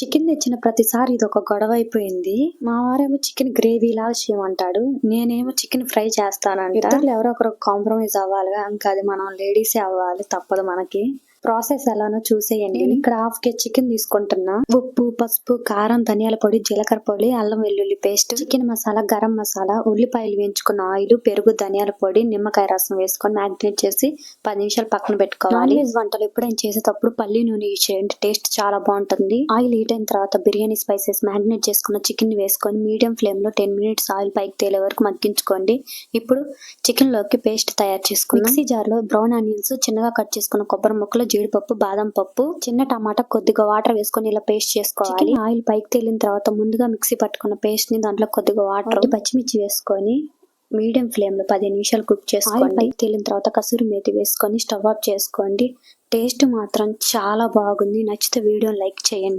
Chicken తెచ్చిన ప్రతిసారి ఇది ఒక గొడవ అయిపోయింది. మా వారేమో చికెన్ గ్రేవీ లాగా చేయమంటాడు. నేనేమో చికెన్ ఫ్రై చేస్తానంట. ఇద్దరు ఎవరో ఒకరు కాంప్రమైజ్ అవ్వాలిగా. ఇంకా అది మనం లేడీసే అవ్వాలి. తప్పదు మనకి. ప్రాసెస్ ఎలానో చూసేయండి. నేను ఇక్కడ హాఫ్ కే చికెన్ తీసుకుంటున్నా. ఉప్పు పసుపు కారం ధనియాల పొడి జీలకర్ర పొడి అల్లం వెల్లుల్లి పేస్ట్ చికెన్ మసాలా గరం మసాలా ఉల్లిపాయలు వేయించుకున్న ఆయిల్ పెరుగు ధనియాల పొడి నిమ్మకాయ రసం వేసుకొని మ్యాగ్నేట్ చేసి పది నిమిషాలు పక్కన పెట్టుకోవాలి. వంటలు ఎప్పుడైనా చేసేటప్పుడు పల్లి నూనె యూజ్ చేయండి. టేస్ట్ చాలా బాగుంటుంది. ఆయిల్ హీట్ అయిన తర్వాత బిర్యానీ స్పైసెస్ మ్యాగ్నేట్ చేసుకున్న చికెన్ వేసుకొని మీడియం ఫ్లేమ్లో టెన్ మినిట్స్ ఆయిల్ పైకి తేలే వరకు మగ్గించుకోండి. ఇప్పుడు చికెన్లోకి పేస్ట్ తయారు చేసుకుని మిక్సీ జార్లో బ్రౌన్ ఆనియన్స్ చిన్నగా కట్ చేసుకున్న కొబ్బరి ముక్కలు జీడిపప్పు బాదం పప్పు చిన్న టమాటా కొద్దిగా వాటర్ వేసుకొని ఇలా పేస్ట్ చేసుకోవాలి. ఆయిల్ పైకి తేలిన తర్వాత ముందుగా మిక్సీ పట్టుకున్న పేస్ట్ని దాంట్లో కొద్దిగా వాటర్ పచ్చిమిర్చి వేసుకొని మీడియం ఫ్లేమ్లో పది నిమిషాలు కుక్ చేసుకోండి. పైకి తేలిన తర్వాత కసూరి మేతి వేసుకొని స్టవ్ ఆఫ్ చేసుకోండి. టేస్ట్ మాత్రం చాలా బాగుంది. నచ్చితే వీడియో లైక్ చేయండి.